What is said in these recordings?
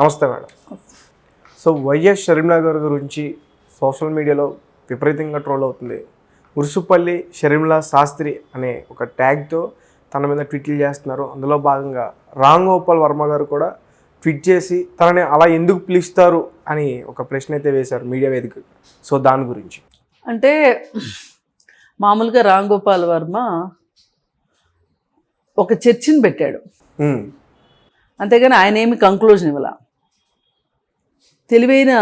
నమస్తే madam. So YS Sharmila గారి గురించి సోషల్ మీడియాలో విపరీతంగా ట్రోల్ అవుతుంది. ఉరుసుపల్లి షర్మిలా శాస్త్రి అనే ఒక ట్యాగ్తో తన మీద ట్వీట్లు చేస్తున్నారు. అందులో భాగంగా రామ్ గోపాల్ వర్మ గారు కూడా ట్వీట్ చేసి తనని అలా ఎందుకు పిలుస్తారు అని ఒక ప్రశ్న అయితే వేశారు మీడియా వేదిక సో దాని గురించి. అంటే మామూలుగా రామ్ గోపాల్ వర్మ ఒక చర్చిని పెట్టాడు. అంతేగాని ఆయన ఏమి కంక్లూజన్ ఇవ్వాల? తెలివైన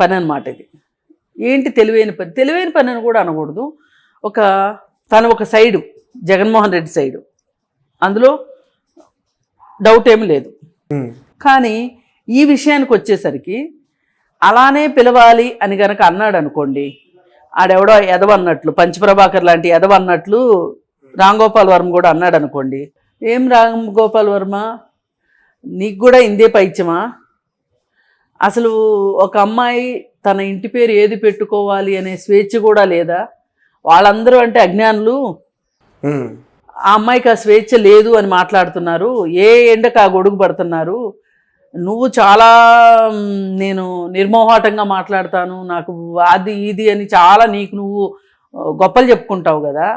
పని అన్నమాట ఇది. ఏంటి తెలివైన పని? తెలివైన పని అని కూడా అనకూడదు. ఒక తను ఒక సైడు జగన్మోహన్ రెడ్డి సైడు. అందులో డౌట్ ఏమి లేదు. కానీ ఈ విషయానికి వచ్చేసరికి అలానే పిలవాలి అని గనక అన్నాడు అనుకోండి ఆడెవడో ఎదవన్నట్లు పంచప్రభాకర్ లాంటి ఎదవన్నట్లు రామ్ గోపాల్ వర్మ కూడా అన్నాడు అనుకోండి ఏం రామ్ గోపాల్ వర్మ? నీకు కూడా ఇందే పైత్యమా? అసలు ఒక అమ్మాయి తన ఇంటి పేరు ఏది పెట్టుకోవాలి అనే స్వేచ్ఛ కూడా లేదా? వాళ్ళందరూ అంటే అజ్ఞానులు. ఆ అమ్మాయికి ఆ స్వేచ్ఛ లేదు అని మాట్లాడుతున్నారు. ఏ ఎండకు ఆ గొడుగు పడుతున్నారు? నువ్వు చాలా నేను నిర్మోహాటంగా మాట్లాడతాను. నాకు అది ఇది అని చాలా నీకు నువ్వు గొప్పలు చెప్పుకుంటావు కదా.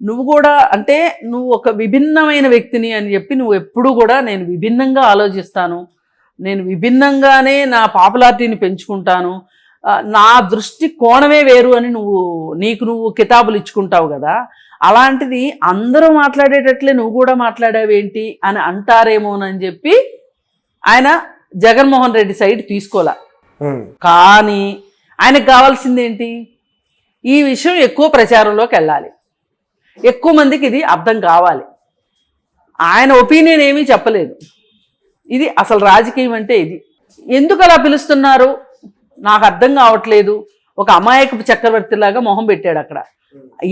నువ్వు కూడా అంటే నువ్వు ఒక విభిన్నమైన వ్యక్తిని అని చెప్పి నువ్వు ఎప్పుడు కూడా నేను విభిన్నంగా ఆలోచిస్తాను. నేను విభిన్నంగానే నా పాపులారిటీని పెంచుకుంటాను. నా దృష్టి కోణమే వేరు అని నువ్వు నీకు నువ్వు కితాబులు ఇచ్చుకుంటావు కదా. అలాంటిది అందరూ మాట్లాడేటట్లే నువ్వు కూడా మాట్లాడావేంటి అని అంటారేమోనని చెప్పి ఆయన జగన్మోహన్ రెడ్డి సైడ్ తీసుకోలే. కానీ ఆయనకు కావాల్సింది ఏంటి ఈ విషయం ఎక్కువ ప్రచారంలోకి వెళ్ళాలి. ఎక్కువ మందికి ఇది అర్థం కావాలి. ఆయన ఒపీనియన్ ఏమీ చెప్పలేదు. ఇది అసలు రాజకీయం అంటే ఇది. ఎందుకు అలా పిలుస్తున్నారు? నాకు అర్థం కావట్లేదు. ఒక అమాయకపు చక్రవర్తిలాగా మొహం పెట్టాడు అక్కడ.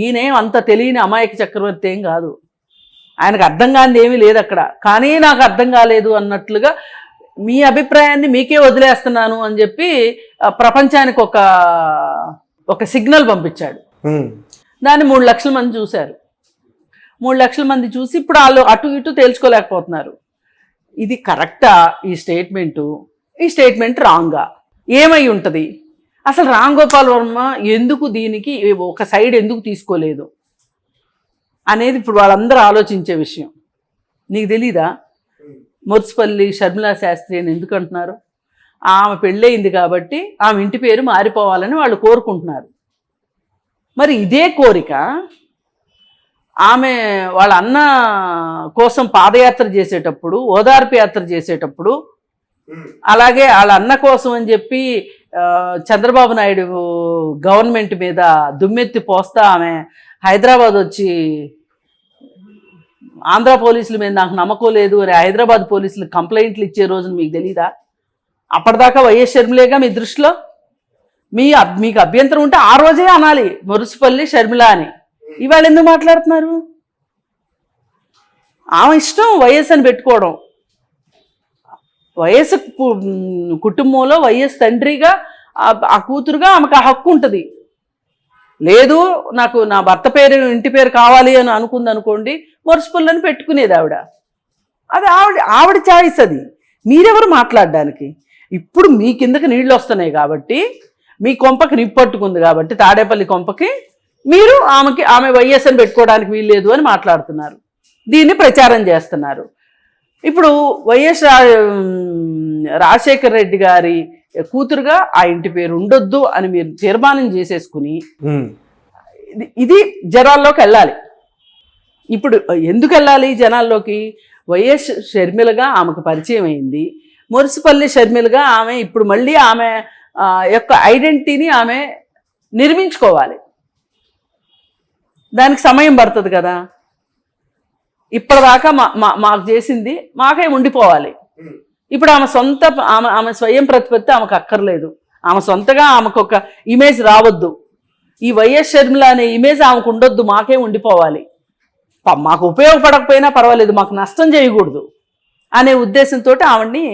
ఈయనేం అంత తెలియని అమాయక చక్రవర్తి ఏం కాదు. ఆయనకు అర్థం కానిది ఏమీ లేదు అక్కడ. కానీ నాకు అర్థం కాలేదు అన్నట్లుగా మీ అభిప్రాయాన్ని మీకే వదిలేస్తున్నాను అని చెప్పి ప్రపంచానికి ఒక ఒక సిగ్నల్ పంపించాడు. దాన్ని మూడు లక్షల మంది చూశారు. మూడు లక్షల మంది చూసి ఇప్పుడు వాళ్ళు అటు ఇటు తేల్చుకోలేకపోతున్నారు. ఇది కరెక్టా ఈ స్టేట్మెంటు? ఈ స్టేట్మెంట్ రాంగా. ఏమై ఉంటుంది? అసలు రామ్ గోపాల్ వర్మ ఎందుకు దీనికి ఒక సైడ్ ఎందుకు తీసుకోలేదు? అనేది ఇప్పుడు వాళ్ళందరూ ఆలోచించే విషయం. నీకు తెలీదా? మురిసిపల్లి షర్మిలా శాస్త్రి అని ఎందుకు అంటున్నారు? ఆమె పెళ్ళయింది కాబట్టి ఆమె ఇంటి పేరు మారిపోవాలని వాళ్ళు కోరుకుంటున్నారు. మరి ఇదే కోరిక ఆమె వాళ్ళ అన్న కోసం పాదయాత్ర చేసేటప్పుడు ఓదార్పు యాత్ర చేసేటప్పుడు అలాగే వాళ్ళ అన్న కోసం అని చెప్పి చంద్రబాబు నాయుడు గవర్నమెంట్ మీద దుమ్మెత్తి పోస్తా ఆమె హైదరాబాద్ వచ్చి ఆంధ్ర పోలీసుల మీద నాకు నమ్మకం లేదు అని హైదరాబాద్ పోలీసులు కంప్లైంట్లు ఇచ్చే రోజున మీకు తెలీదా? అప్పటిదాకా వైఎస్ షర్మిలేగా మీ దృష్టిలో? మీ మీకు అభ్యంతరం ఉంటే ఆ రోజే అనాలి మురుసుపల్లి షర్మిల అని. ఇవాళ ఎందుకు మాట్లాడుతున్నారు? ఆమె ఇష్టం వైఎస్ అని పెట్టుకోవడం. వైఎస్ కుటుంబంలో వైఎస్ తండ్రిగా ఆ- కూతురుగా ఆమెకు ఆ హక్కు ఉంటుంది. లేదు నాకు నా భర్త పేరు ఇంటి పేరు కావాలి అని అనుకుంది అనుకోండి మురుసుపల్లి పెట్టుకునేది ఆవిడ. అది ఆవిడ ఆవిడ చాయిస్ అది. మీరెవరు మాట్లాడడానికి? ఇప్పుడు మీ కిందకి నీళ్ళు వస్తున్నాయి కాబట్టి మీ కొంపకి నిప్పట్టుకుంది కాబట్టి తాడేపల్లి కొంపకి మీరు ఆమెకి ఆమె వైఎస్ అని పెట్టుకోవడానికి వీల్లేదు అని మాట్లాడుతున్నారు. దీన్ని ప్రచారం చేస్తున్నారు. ఇప్పుడు వైఎస్ రాజశేఖర రెడ్డి గారి కూతురుగా ఆ ఇంటి పేరు ఉండొద్దు అని మీరు తీర్మానం చేసేసుకుని ఇది- జనాల్లోకి వెళ్ళాలి. ఇప్పుడు ఎందుకు వెళ్ళాలి జనాల్లోకి? వైఎస్ షర్మిలగా ఆమెకు పరిచయం అయింది. మురిసిపల్లి షర్మిలగా ఆమె ఇప్పుడు మళ్ళీ ఆమె యొక్క ఐడెంటిటీని ఆమె నిర్మించుకోవాలి. దానికి సమయం పడుతుంది కదా. ఇప్పటిదాకా మా మాకు చేసింది మాకే ఉండిపోవాలి. ఇప్పుడు ఆమె సొంత ఆమె ఆమె స్వయం ప్రతిపత్తి ఆమెకు అక్కర్లేదు. ఆమె సొంతగా ఆమెకు ఒక ఇమేజ్ రావద్దు. ఈ వైఎస్ షర్మిల అనే ఇమేజ్ ఆమెకు ఉండొద్దు మాకే ఉండిపోవాలి. మాకు ఉపయోగపడకపోయినా పర్వాలేదు మాకు నష్టం చేయకూడదు అనే ఉద్దేశంతో ఆవిడ్ని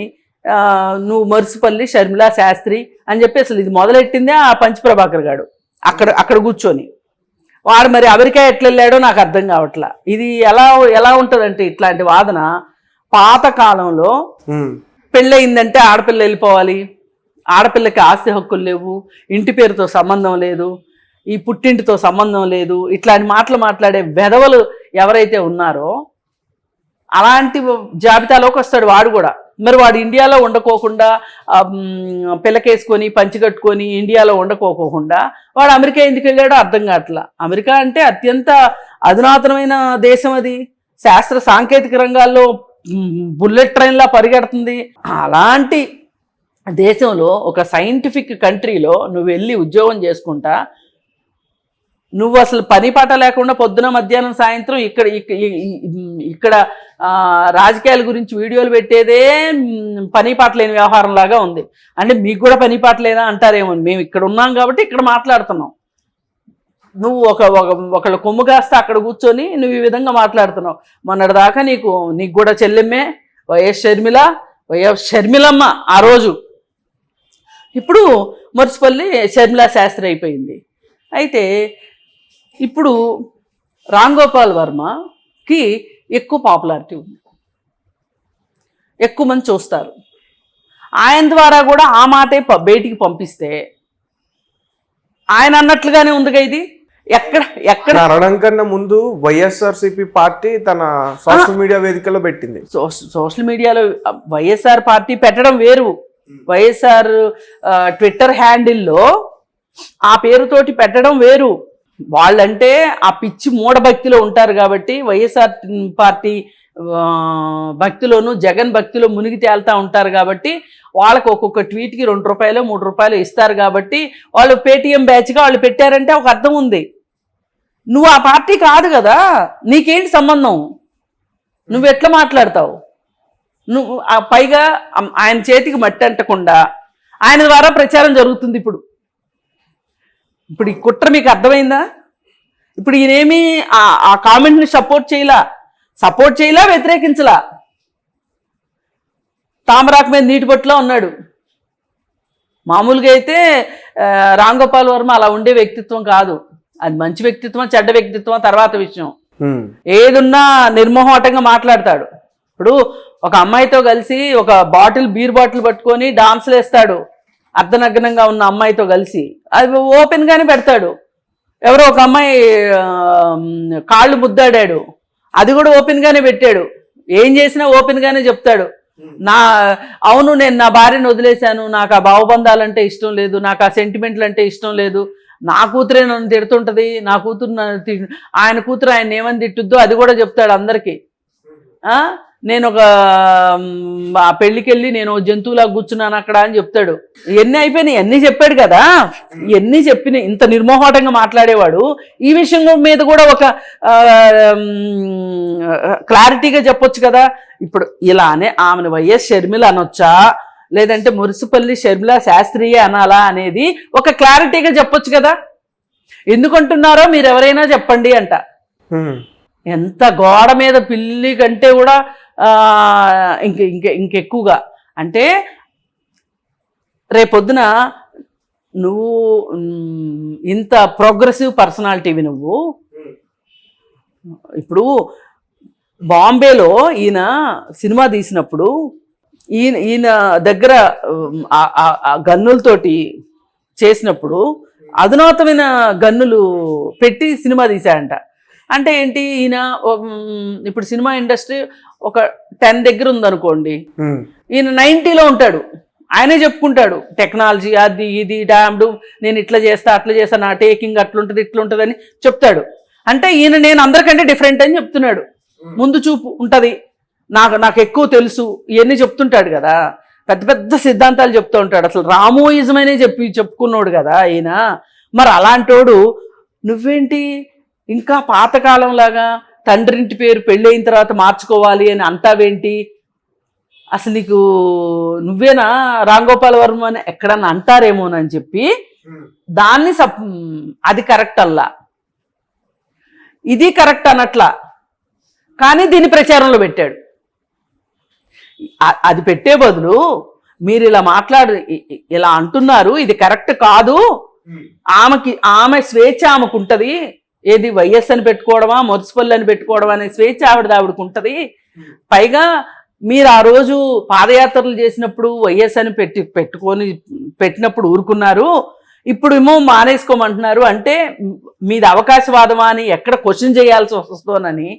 నువ్వు మరుసుపల్లి షర్మిల శాస్త్రి అని చెప్పి అసలు ఇది మొదలెట్టిందే ఆ పంచప్రభాకర్ గాడు అక్కడ అక్కడ కూర్చొని. వాడు మరి అమెరికా ఎట్లా వెళ్ళాడో నాకు అర్థం కావట్లా. ఇది ఎలా ఎలా ఉంటుందంటే ఇట్లాంటి వాదన పాత కాలంలో పెళ్ళయిందంటే ఆడపిల్ల వెళ్ళిపోవాలి. ఆడపిల్లకి ఆస్తి హక్కులు లేవు. ఇంటి పేరుతో సంబంధం లేదు. ఈ పుట్టింటితో సంబంధం లేదు. ఇట్లాంటి మాటలు మాట్లాడే వెధవలు ఎవరైతే ఉన్నారో అలాంటి జాబితాలోకి వస్తాడు వాడు కూడా. మరి వాడు ఇండియాలో ఉండకోకుండా పిల్లకేసుకొని పంచికట్టుకొని ఇండియాలో ఉండకోకుండా వాడు అమెరికా ఎందుకు వెళ్ళాడో అర్థం కావట్లా. అమెరికా అంటే అత్యంత అధునాతనమైన దేశం అది. శాస్త్ర సాంకేతిక రంగాల్లో బుల్లెట్ ట్రైన్లా పరిగెడుతుంది. అలాంటి దేశంలో ఒక సైంటిఫిక్ కంట్రీలో నువ్వు వెళ్ళి ఉద్యోగం చేసుకుంటా నువ్వు అసలు పని పాట లేకుండా పొద్దున మధ్యాహ్నం సాయంత్రం ఇక్కడ ఇక్కడ రాజకీయాల గురించి వీడియోలు పెట్టేదే పని పాట లేని వ్యవహారం లాగా ఉంది. అంటే మీకు కూడా పని పాట లేదా అంటారేమో మేము ఇక్కడ ఉన్నాం కాబట్టి ఇక్కడ మాట్లాడుతున్నాం. నువ్వు ఒక ఒక ఒకళ్ళ కొమ్ము కాస్త అక్కడ కూర్చొని నువ్వు ఈ విధంగా మాట్లాడుతున్నావు. మొన్నటిదాకా నీకు నీకు కూడా చెల్లెమ్మే వైఎస్ షర్మిల వైఎస్ షర్మిలమ్మ ఆ రోజు. ఇప్పుడు మురిసిపల్లి షర్మిలా శాస్త్రి అయిపోయింది. అయితే ఇప్పుడు రామ్ గోపాల్ వర్మకి ఎక్కువ పాపులారిటీ ఉంది. ఎక్కువ మంది చూస్తారు. ఆయన ద్వారా కూడా ఆ మాటే బయటికి పంపిస్తే ఆయన అన్నట్లుగానే ఉందిగా ఇది? ఎక్కడ ఎక్కడ? అనడం కన్నా ముందు వైఎస్ఆర్సీపీ పార్టీ తన సోషల్ మీడియా వేదికలో పెట్టింది. సోషల్ మీడియాలో వైఎస్ఆర్ పార్టీ పెట్టడం వేరు. వైఎస్ఆర్ ట్విట్టర్ హ్యాండిల్లో ఆ పేరుతోటి పెట్టడం వేరు. వాళ్ళంటే ఆ పిచ్చి మూఢభక్తిలో ఉంటారు కాబట్టి వైఎస్ఆర్ పార్టీ భక్తిలోను జగన్ భక్తిలో మునిగి తేలుతా ఉంటారు కాబట్టి వాళ్ళకు ఒక్కొక్క ట్వీట్కి రెండు రూపాయలు మూడు రూపాయలు ఇస్తారు కాబట్టి వాళ్ళు పేటీఎం బ్యాచ్గా వాళ్ళు పెట్టారంటే ఒక అర్థం ఉంది. నువ్వు ఆ పార్టీ కాదు కదా నీకేంటి సంబంధం? నువ్వు ఎట్లా మాట్లాడతావు? నువ్వు ఆ పైగా ఆయన చేతికి మట్టి అంటకుండా ఆయన ద్వారా ప్రచారం జరుగుతుంది ఇప్పుడు. ఇప్పుడు ఈ కుట్ర మీకు అర్థమైందా? ఇప్పుడు ఈయనేమి ఆ ఆ కామెంట్ని సపోర్ట్ చేయలా? సపోర్ట్ చేయలా వ్యతిరేకించలా? తామరాకు మీద నీటి బొట్టులో ఉన్నాడు. మామూలుగా అయితే రామ్ గోపాల్ వర్మ అలా ఉండే వ్యక్తిత్వం కాదు. అది మంచి వ్యక్తిత్వం చెడ్డ వ్యక్తిత్వం తర్వాత విషయం. ఏదున్నా నిర్మోహమాటంగా మాట్లాడతాడు. ఇప్పుడు ఒక అమ్మాయితో కలిసి ఒక బాటిల్ బీర్ బాటిల్ పట్టుకొని డాన్సులు వేస్తాడు. అర్ధనగ్నంగా ఉన్న అమ్మాయితో కలిసి. అది ఓపెన్గానే పెడతాడు. ఎవరో ఒక అమ్మాయి కాళ్ళు ముద్దాడాడు. అది కూడా ఓపెన్గానే పెట్టాడు. ఏం చేసినా ఓపెన్గానే చెప్తాడు. నా అవును నేను నా భార్యను వదిలేశాను. నాకు ఆ భావబంధాలంటే ఇష్టం లేదు. నాకు ఆ సెంటిమెంట్లు అంటే ఇష్టం లేదు. నా కూతురే నన్ను తిడుతుంటుంది. నా కూతురు నన్ను తి- ఆయన కూతురు ఆయన ఏమని తిట్టుద్దో అది కూడా చెప్తాడు అందరికీ. నేను ఒక ఆ పెళ్ళికి వెళ్ళి నేను జంతువులా కూర్చున్నాను అక్కడ అని చెప్తాడు. ఇవన్నీ అయిపోయినాయి? ఇవన్నీ చెప్పాడు కదా? ఇవన్నీ చెప్పిన ఇంత నిర్మోహాటంగా మాట్లాడేవాడు. ఈ విషయం మీద కూడా ఒక క్లారిటీగా చెప్పొచ్చు కదా? ఇప్పుడు ఇలానే ఆమెను వైఎస్ షర్మిల అనొచ్చా? లేదంటే మురిసిపల్లి షర్మిల శాస్త్రీయ అనాలా అనేది ఒక క్లారిటీగా చెప్పొచ్చు కదా? ఎందుకంటున్నారో మీరు ఎవరైనా చెప్పండి అంట. ఎంత గోడ మీద పిల్లి కంటే కూడా ఇంక ఇంక ఇంకెక్కువగా. అంటే రేపొద్దున నువ్వు ఇంత ప్రోగ్రెసివ్ పర్సనాలిటీవి నువ్వు. ఇప్పుడు బాంబేలో ఈయన సినిమా తీసినప్పుడు ఈయన ఈయన దగ్గర ఆ- గన్నులతోటి చేసినప్పుడు అధునాతమైన గన్నులు పెట్టి సినిమా తీశాడంట అంటే ఏంటి? ఈయన ఇప్పుడు సినిమా ఇండస్ట్రీ ఒక టెన్ దగ్గర ఉందనుకోండి. ఈయన నైంటీలో ఉంటాడు. ఆయనే చెప్పుకుంటాడు టెక్నాలజీ అది ఇది డామ్డ్ నేను ఇట్లా చేస్తా అట్లా చేస్తా నా టేకింగ్ అట్లుంటుంది ఇట్లుంటుంది అని చెప్తాడు. అంటే ఈయన నేను అందరికంటే డిఫరెంట్ అని చెప్తున్నాడు. ముందు చూపు ఉంటుంది. నాకు నాకు ఎక్కువ తెలుసు. ఇవన్నీ చెప్తుంటాడు కదా. పెద్ద పెద్ద సిద్ధాంతాలు చెప్తూ ఉంటాడు. అసలు రామోయిజమనే చెప్పి చెప్పుకున్నాడు కదా ఈయన. మరి అలాంటోడు నువ్వేంటి? ఇంకా పాతకాలం లాగా తండ్రింటి పేరు పెళ్ళైన తర్వాత మార్చుకోవాలి అని అంటావేంటి? అసలు నీకు నువ్వేనా రామ్ గోపాల్ వర్మ అని ఎక్కడన్నా అంటారేమోనని చెప్పి దాన్ని సప్ అది కరెక్ట్ అల్లా. ఇది కరెక్ట్ అనట్లా. కానీ దీన్ని ప్రచారంలో పెట్టాడు. అది పెట్టే బదులు మీరు ఇలా మాట్లాడు ఇలా అంటున్నారు ఇది కరెక్ట్ కాదు. ఆమెకి ఆమె స్వేచ్ఛ ఆమెకు ఉంటది ఏది వైఎస్ అని పెట్టుకోవడమా మున్సిపల్ అని పెట్టుకోవడమా అనే స్వేచ్ఛ ఆవిడ ఆవిడకు ఉంటుంది పైగా మీరు ఆ రోజు పాదయాత్రలు చేసినప్పుడు వైఎస్ అని పెట్టి పెట్టుకొని పెట్టినప్పుడు ఊరుకున్నారు. ఇప్పుడు ఏమో మానేసుకోమంటున్నారు. అంటే మీది అవకాశవాదమా అని ఎక్కడ క్వశ్చన్ చేయాల్సి వస్తుందోనని